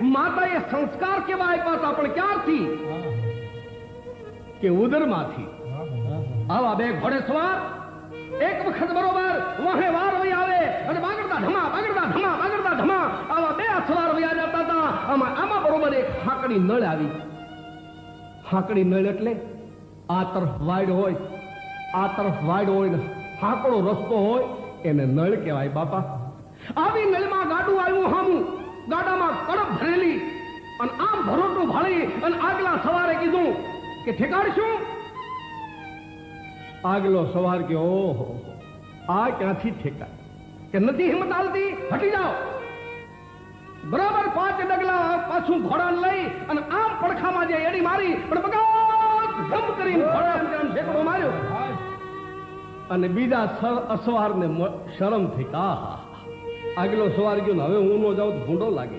માતાએ સંસ્કાર કેવા આપ્યા હતા, પણ ક્યારથી? કે ઉદરમાંથી. આવા બે ઘોડેસવાર એક વખત બરોબર વાહે વાર વહી આવે, અને બાગડતા ધમા બાગડતા ધમા બાગડતા ધમા, આવા બે સવાર વહી જતા હતા. આમાં આમાં બરોબર એક હાકડી નળ આવી. હાકડી નળ એટલે આ તરફ વાડ હોય, આ તરફ વાડ હોય ને હાકડો રસ્તો હોય, એને નળ કહેવાય બાપા. આવી નળમાં ગાડું આમ ભાળી અને આગલા સવારે કીધું કે ઠેકાડશું આગલો સવાર કે ઓહો, આ ક્યાંથી ઠેકાય? કે નથી હિંમત હાલતી હટી જાઓ. બરાબર પાંચ ડગલા પાછું ઘોડા લઈ અને આમ પડખામાં જે એડી મારી, પણ ધમ કરીને ઘોડા માર્યો. અને બીજા અસવાર અસવારને શરમ થઈ કા આગલો સવાર ગયો હવે હું ન જાઉં તો ભૂંડો લાગે.